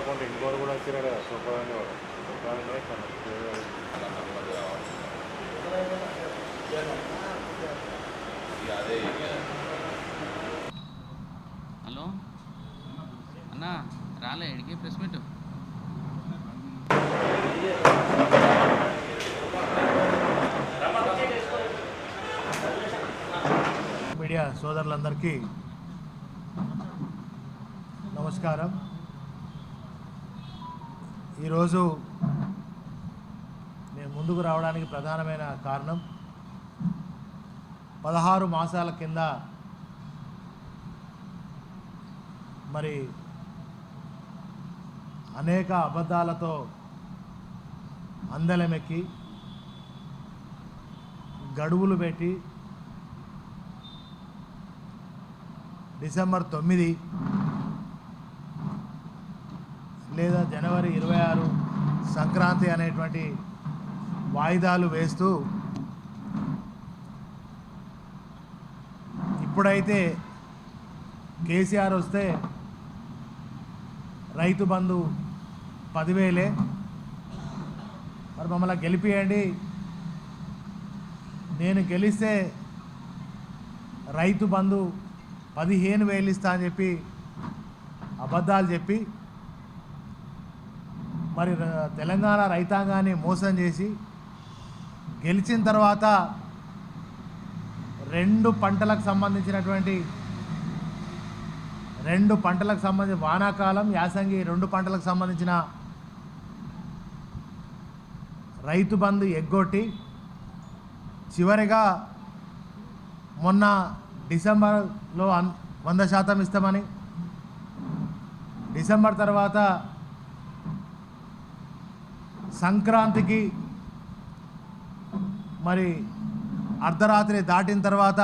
కాకుండా ఇంకోరు కూడా వచ్చారు కదా సూపర్ వాడు హలో? అన్న రాలే ఇడికి ప్రెస్ మీట్. మీడియా సోదరులందరికీ నమస్కారం. ఈరోజు నేను ముందుకు రావడానికి ప్రధానమైన కారణం పదహారు మాసాల కింద మరి అనేక అబద్ధాలతో అందలమెక్కి గడువులు పెట్టి డిసెంబర్ తొమ్మిది లేదా జనవరి ఇరవై ఆరు సంక్రాంతి అనేటువంటి వాయిదాలు వేస్తూ ఇప్పుడైతే కేసీఆర్ వస్తే రైతు బంధు పదివేలే. మరి మమ్మల్ని గెలిపియండి. నేను గెలిస్తే రైతు బంధు పదిహేను వేలు ఇస్తా అని చెప్పి అబద్ధాలు చెప్పి మరి తెలంగాణ రైతాంగాన్ని మోసం చేసి గెలిచిన తర్వాత రెండు పంటలకు సంబంధించినటువంటి రెండు పంటలకు సంబంధించి వానాకాలం యాసంగి రెండు పంటలకు సంబంధించిన రైతు బంధు ఎగ్గొట్టి చివరిగా మొన్న డిసెంబర్లో వంద శాతం ఇస్తామని డిసెంబర్ తర్వాత సంక్రాంతికి మరి అర్ధరాత్రి దాటిన తర్వాత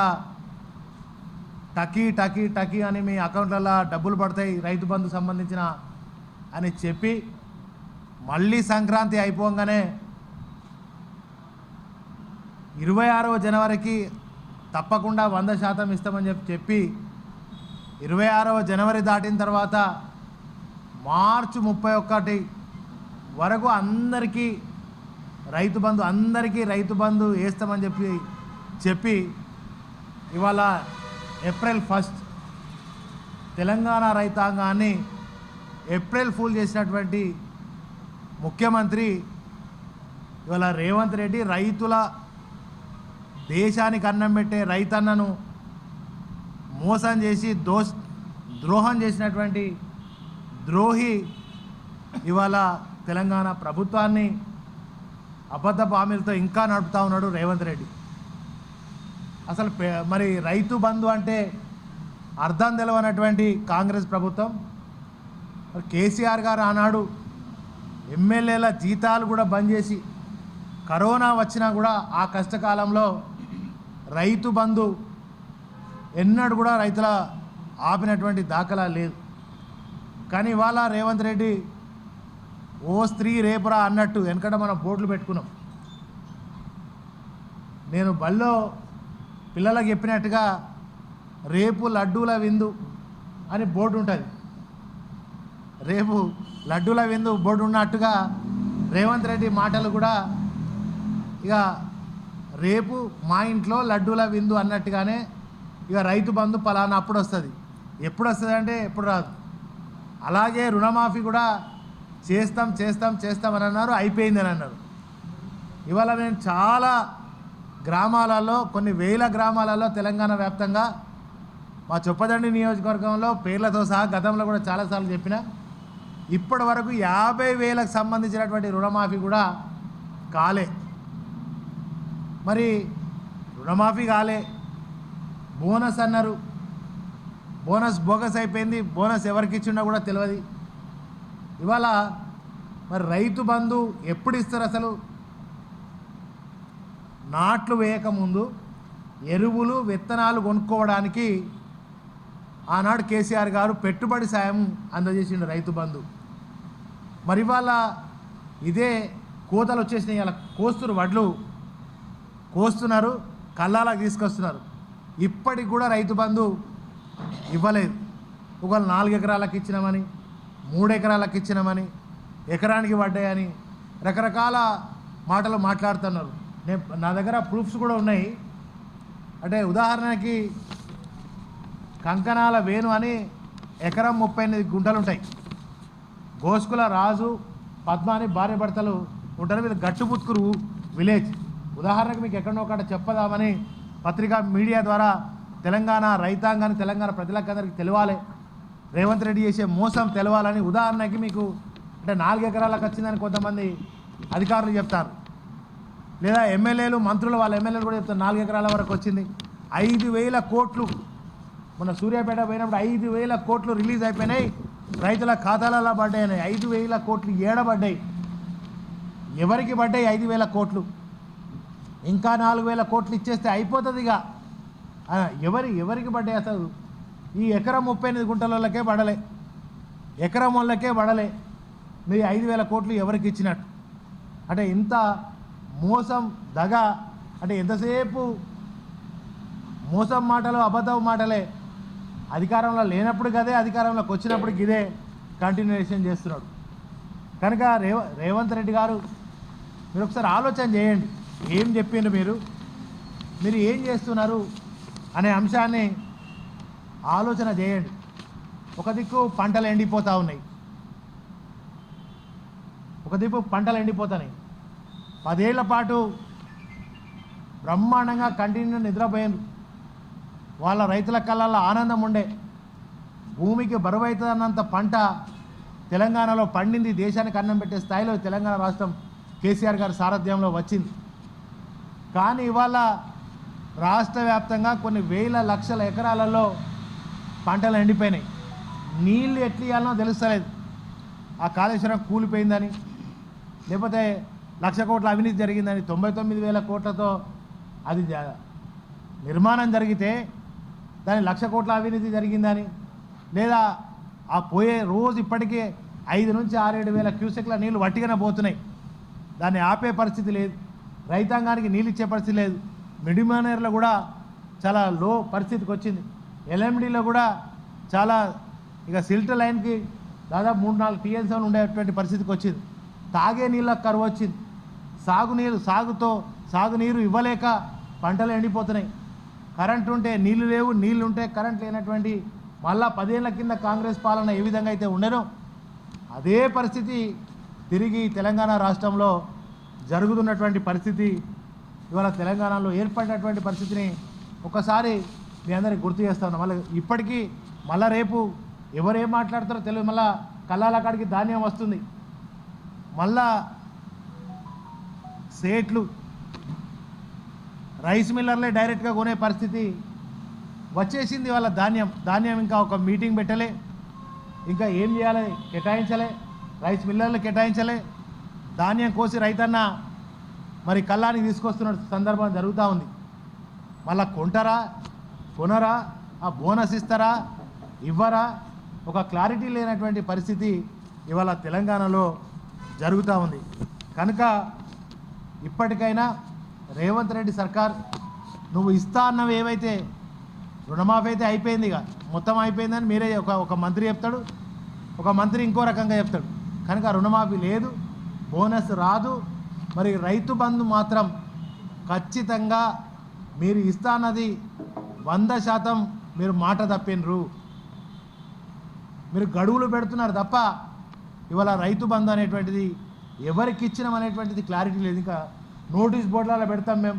టకీ టకీ టకీ అని మీ అకౌంట్లలో డబ్బులు పడతాయి రైతు బంధు సంబంధించిన అని చెప్పి మళ్ళీ సంక్రాంతి అయిపోగానే ఇరవై ఆరవ జనవరికి తప్పకుండా వంద శాతం ఇస్తామని చెప్పి చెప్పి ఇరవై ఆరవ జనవరి దాటిన తర్వాత మార్చి ముప్పై ఒకటి వరకు అందరికీ రైతు బంధు అందరికీ రైతు బంధు వేస్తామని చెప్పి చెప్పి ఇవాళ ఏప్రిల్ ఫస్ట్ తెలంగాణ రైతాంగాన్ని ఏప్రిల్ ఫూల్ చేసినటువంటి ముఖ్యమంత్రి ఇవాళ రేవంత్ రెడ్డి రైతుల దేశానికి అన్నం పెట్టే రైతన్నను మోసం చేసి దోష్ ద్రోహం చేసినటువంటి ద్రోహి ఇవాళ తెలంగాణ ప్రభుత్వాన్ని అబద్ధ హామీలతో ఇంకా నడుపుతా ఉన్నాడు రేవంత్ రెడ్డి. అసలు మరి రైతు బంధు అంటే అర్థం తెలవనటువంటి కాంగ్రెస్ ప్రభుత్వం. మరి కేసీఆర్ గారు ఆనాడు ఎమ్మెల్యేల జీతాలు కూడా బంద్ చేసి కరోనా వచ్చినా కూడా ఆ కష్టకాలంలో రైతు బంధు ఎన్నడూ కూడా రైతుల ఆపినటువంటి దాఖలా లేదు. కానీ ఇవాళ రేవంత్ రెడ్డి ఓ స్త్రీ రేపురా అన్నట్టు వెనకట మనం బోర్డులు పెట్టుకున్నాం. నేను బళ్ళో పిల్లలకు చెప్పినట్టుగా రేపు లడ్డూల విందు అని బోర్డు ఉంటుంది. రేపు లడ్డూల విందు బోర్డు ఉన్నట్టుగా రేవంత్ రెడ్డి మాటలు కూడా ఇక రేపు మా ఇంట్లో లడ్డూల విందు అన్నట్టుగానే ఇక రైతు బంధు పలానా అప్పుడు వస్తుంది ఎప్పుడు వస్తుంది అంటే ఎప్పుడు రాదు. అలాగే రుణమాఫీ కూడా చేస్తాం చేస్తాం చేస్తాం అని అన్నారు అయిపోయింది అని అన్నారు. ఇవాళ నేను చాలా గ్రామాలలో కొన్ని వేల గ్రామాలలో తెలంగాణ వ్యాప్తంగా మా చొప్పదండి నియోజకవర్గంలో పేర్లతో సహా గతంలో కూడా చాలాసార్లు చెప్పిన ఇప్పటి వరకు యాభై వేలకు సంబంధించినటువంటి రుణమాఫీ కూడా కాలే. మరి రుణమాఫీ కాలే. బోనస్ అన్నారు. బోనస్ బోగస్ అయిపోయింది. బోనస్ ఎవరికి ఇచ్చిండో కూడా తెలియదు. ఇవాళ మరి రైతు బంధు ఎప్పుడు ఇస్తారు అసలు? నాట్లు వేయకముందు ఎరువులు విత్తనాలు కొనుక్కోవడానికి ఆనాడు కేసీఆర్ గారు పెట్టుబడి సాయం అందజేసిండు రైతు బంధు. మరి ఇవాళ ఇదే కోతలు వచ్చేసినాయి ఇలా కోస్తున్నారు వడ్లు కోస్తున్నారు కళ్ళాలకు తీసుకొస్తున్నారు. ఇప్పటికి కూడా రైతు బంధు ఇవ్వలేదు. ఒకవేళ నాలుగు ఎకరాలకు ఇచ్చినామని మూడు ఎకరాలకు ఇచ్చినామని ఎకరానికి పడ్డాయని రకరకాల మాటలు మాట్లాడుతున్నారు. నేను నా దగ్గర ప్రూఫ్స్ కూడా ఉన్నాయి. అంటే ఉదాహరణకి కంకణాల వేణు అని ఎకరం ముప్పై ఎనిమిది గుంటలు ఉంటాయి. గోస్కుల రాజు పద్మ అని భార్య భర్తలు ఉంటారు. వీళ్ళు గట్టుపుత్కురు విలేజ్. ఉదాహరణకు మీకు ఎక్కడో ఒకటి చెప్పదామని పత్రికా మీడియా ద్వారా తెలంగాణ రైతాంగాన్ని తెలంగాణ ప్రజలకందరికీ అందరికీ రేవంత్ రెడ్డి చేసే మోసం తెలవాలని ఉదాహరణకి మీకు అంటే నాలుగు ఎకరాలకు వచ్చిందని కొంతమంది అధికారులు చెప్తారు. లేదా ఎమ్మెల్యేలు మంత్రులు వాళ్ళ ఎమ్మెల్యేలు కూడా చెప్తారు నాలుగు ఎకరాల వరకు వచ్చింది. ఐదు వేల కోట్లు మన సూర్యాపేట పోయినప్పుడు ఐదు వేల కోట్లు రిలీజ్ అయిపోయినాయి రైతుల ఖాతాలలో పడ్డాయి. ఐదు వేల కోట్లు ఏడబడ్డాయి. ఎవరికి పడ్డాయి ఐదు వేల కోట్లు? ఇంకా నాలుగు వేల కోట్లు ఇచ్చేస్తే అయిపోతుంది ఇక ఎవరి ఎవరికి పడ్డాయి అసలు? ఈ ఎకరం ముప్పై ఎనిమిది గుంటలకే పడలే. ఎకరం వాళ్ళకే పడలే. మీ ఐదు వేల కోట్లు ఎవరికి ఇచ్చినట్టు? అంటే ఇంత మోసం దగ అంటే ఎంతసేపు మోసం మాటలు అబద్ధం మాటలే? అధికారంలో లేనప్పుడు కదే అధికారంలోకి వచ్చినప్పుడు ఇదే కంటిన్యూషన్ చేస్తున్నాడు. కనుక రేవ రేవంత్ రెడ్డి గారు మీరు ఒకసారి ఆలోచన చేయండి. ఏం చెప్పిండ్రు మీరు? మీరు ఏం చేస్తున్నారు? అనే అంశాన్ని ఆలోచన చేయండి. ఒక దిక్కు పంటలు ఎండిపోతూ ఉన్నాయి. ఒక దిక్కు పంటలు ఎండిపోతున్నాయి. పదేళ్ళ పాటు బ్రహ్మాండంగా కంటిన్యూ నిద్రపోయారు వాళ్ళ రైతుల కళ్ళల్లో ఆనందం ఉండే. భూమికి బరువైతుందన్నంత పంట తెలంగాణలో పండింది దేశానికి అన్నం పెట్టే స్థాయిలో తెలంగాణ రాష్ట్రం కేసీఆర్ గారి సారథ్యంలో వచ్చింది. కానీ ఇవాళ రాష్ట్ర వ్యాప్తంగా కొన్ని వేల లక్షల ఎకరాలలో పంటలు ఎండిపోయినాయి. నీళ్ళు ఎట్లు ఇవ్వాలనో తెలుస్తలేదు. ఆ కాళేశ్వరం కూలిపోయిందని లేకపోతే లక్ష కోట్ల అవినీతి జరిగిందని తొంభై తొమ్మిది వేల కోట్లతో అది నిర్మాణం జరిగితే దాని లక్ష కోట్ల అవినీతి జరిగిందని లేదా ఆ పోయే రోజు ఇప్పటికే ఐదు నుంచి ఆరేడు వేల క్యూసెక్ల నీళ్ళు వట్టిగానే పోతున్నాయి. దాన్ని ఆపే పరిస్థితి లేదు. రైతాంగానికి నీళ్ళు ఇచ్చే పరిస్థితి లేదు. మిడిమనేర్లో కూడా చాలా లో పరిస్థితికి వచ్చింది. ఎల్ఎండిలో కూడా చాలా ఇక సిల్ట్ లైన్కి దాదాపు మూడు నాలుగు టీఎన్సీలు ఉండేటువంటి పరిస్థితికి వచ్చింది. తాగే నీళ్ళకు కరువు వచ్చింది. సాగునీరు సాగుతో సాగునీరు ఇవ్వలేక పంటలు ఎండిపోతున్నాయి. కరెంట్ ఉంటే నీళ్ళు లేవు నీళ్ళు ఉంటే కరెంట్ లేనటువంటి మళ్ళా పదేళ్ళ కింద కాంగ్రెస్ పాలన ఏ విధంగా అయితే ఉండేనో అదే పరిస్థితి తిరిగి తెలంగాణ రాష్ట్రంలో జరుగుతున్నటువంటి పరిస్థితి. ఇవాళ తెలంగాణలో ఏర్పడినటువంటి పరిస్థితిని ఒకసారి మీ అందరికి గుర్తు చేస్తా ఉన్నా మళ్ళీ ఇప్పటికీ మళ్ళీ రేపు ఎవరు ఏం మాట్లాడతారో తెలియదు మళ్ళా కళ్ళాల కాడికి ధాన్యం వస్తుంది. మళ్ళా సేట్లు రైస్ మిల్లర్లే డైరెక్ట్గా కొనే పరిస్థితి వచ్చేసింది వాళ్ళ ధాన్యం. ధాన్యం ఇంకా ఒక మీటింగ్ పెట్టలే ఇంకా ఏం చేయాలి? కేటాయించలే రైస్ మిల్లర్లు కేటాయించలే ధాన్యం కోసి రైతన్న మరి కళ్ళానికి తీసుకొస్తున్న సందర్భం జరుగుతూ ఉంది. మళ్ళా కొంటారా? కొనరా? ఆ బోనస్ ఇస్తారా? ఇవ్వరా? ఒక క్లారిటీ లేనటువంటి పరిస్థితి ఇవాళ తెలంగాణలో జరుగుతూ ఉంది. కనుక ఇప్పటికైనా రేవంత్ రెడ్డి సర్కార్ నువ్వు ఇస్తా అన్నవి ఏవైతే రుణమాఫీ అయితే అయిపోయింది ఇక. మొత్తం అయిపోయిందని మీరే ఒక ఒక మంత్రి చెప్తాడు. ఒక మంత్రి ఇంకో రకంగా చెప్తాడు. కనుక రుణమాఫీ లేదు బోనస్ రాదు. మరి రైతు బంధు మాత్రం ఖచ్చితంగా మీరు ఇస్తా అన్నది వంద శాతం మీరు మాట తప్పినరు. మీరు గడువులు పెడుతున్నారు తప్ప ఇవాళ రైతు బంధు అనేటువంటిది ఎవరికి ఇచ్చినాం అనేటువంటిది క్లారిటీ లేదు. ఇంకా నోటీస్ బోర్డులలో పెడతాం మేము.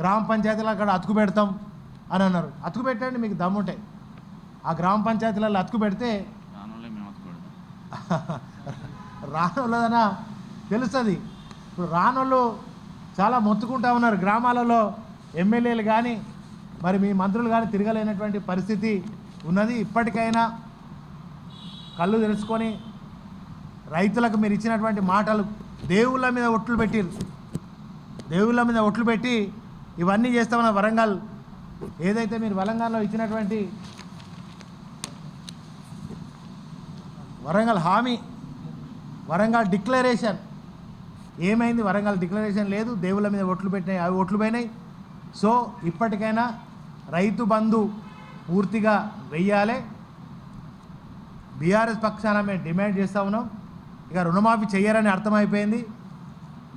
గ్రామ పంచాయతీలో అక్కడ అతుకు పెడతాం అని అన్నారు. అతుకు పెట్టండి మీకు దమ్ముంటాయి ఆ గ్రామ పంచాయతీలలో అతుకు పెడితే. రానోళ్ళదన? తెలుస్తుంది. ఇప్పుడు రానోళ్ళు చాలా మొత్తుకుంటా ఉన్నారు. గ్రామాలలో ఎమ్మెల్యేలు కానీ మరి మీ మంత్రులు కానీ తిరగలేనటువంటి పరిస్థితి ఉన్నది. ఇప్పటికైనా కళ్ళు తెలుసుకొని రైతులకు మీరు ఇచ్చినటువంటి మాటలు దేవుళ్ళ మీద ఒట్లు పెట్టిరు దేవుళ్ళ మీద ఒట్లు పెట్టి ఇవన్నీ చేస్తామన్న వరంగల్ ఏదైతే మీరు వరంగల్లో ఇచ్చినటువంటి వరంగల్ హామీ వరంగల్ డిక్లరేషన్ ఏమైంది? వరంగల్ డిక్లరేషన్ లేదు. దేవుళ్ళ మీద ఒట్లు పెట్టినాయి. అవి ఒట్లు పోయినాయి. సో ఇప్పటికైనా రైతు బంధు పూర్తిగా వెయ్యాలి. బీఆర్ఎస్ పక్షాన మేము డిమాండ్ చేస్తూ ఉన్నాం. ఇక రుణమాఫీ చేయరని అర్థమైపోయింది.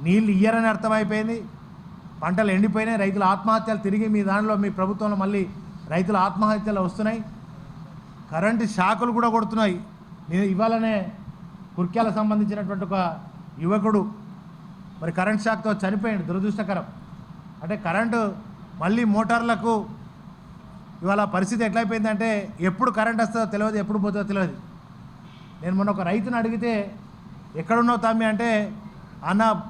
నీళ్ళు ఇయ్యరని అర్థమైపోయింది. పంటలు ఎండిపోయినాయి. రైతుల ఆత్మహత్యలు తిరిగి మీ దానిలో మీ ప్రభుత్వంలో మళ్ళీ రైతుల ఆత్మహత్యలు వస్తున్నాయి. కరెంటు షాకులు కూడా కొడుతున్నాయి. నేను ఇవాళనే కుర్క్యాలకు సంబంధించినటువంటి ఒక యువకుడు మరి కరెంట్ షాక్తో చనిపోయాడు. దురదృష్టకరం. అంటే కరెంటు మళ్ళీ మోటార్లకు ఇవాళ పరిస్థితి ఎట్లయిపోయిందంటే ఎప్పుడు కరెంట్ వస్తుందో తెలియదు ఎప్పుడు పోతుందో తెలియదు. నేను మొన్న ఒక రైతును అడిగితే ఎక్కడున్నావు తమ్మి? అంటే అన్న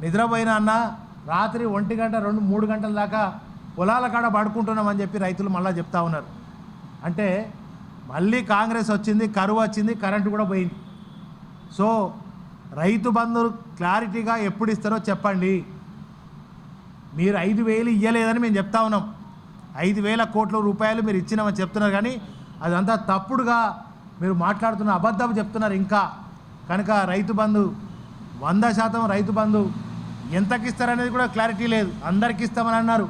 నిద్రపోయిన అన్న రాత్రి ఒంటి గంట రెండు మూడు గంటల దాకా పొలాల కాడ పడుకుంటున్నామని చెప్పి రైతులు మళ్ళీ చెప్తా ఉన్నారు. అంటే మళ్ళీ కాంగ్రెస్ వచ్చింది కరువు వచ్చింది కరెంటు కూడా పోయింది. సో రైతు బంధు క్లారిటీగా ఎప్పుడు ఇస్తారో చెప్పండి. మీరు ఐదు వేలు ఇవ్వలేదని మేము చెప్తా ఉన్నాం. ఐదు వేల కోట్ల రూపాయలు మీరు ఇచ్చినామని చెప్తున్నారు కానీ అదంతా తప్పుడుగా మీరు మాట్లాడుతున్న అబద్ధం చెప్తున్నారు ఇంకా. కనుక రైతు బంధు వంద శాతం రైతు బంధు ఎంతకి ఇస్తారనేది కూడా క్లారిటీ లేదు. అందరికి ఇస్తామని అన్నారు.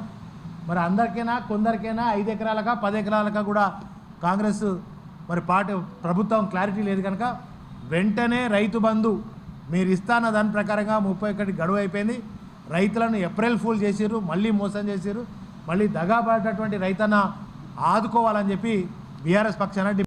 మరి అందరికైనా కొందరికైనా ఐదు ఎకరాలకా పది ఎకరాలకా కూడా కాంగ్రెస్ మరి పార్టీ ప్రభుత్వం క్లారిటీ లేదు కనుక వెంటనే రైతు బంధు మీరు ఇస్తాన్న దాని ప్రకారంగా ముప్పై ఒకటి గడువు అయిపోయింది. రైతులను ఏప్రిల్ ఫూల్ చేసిర్రు మళ్ళీ మోసం చేసిర్రు. మళ్ళీ దగాపడేటటువంటి రైతన్న ఆదుకోవాలని చెప్పి బీఆర్ఎస్ పక్షాన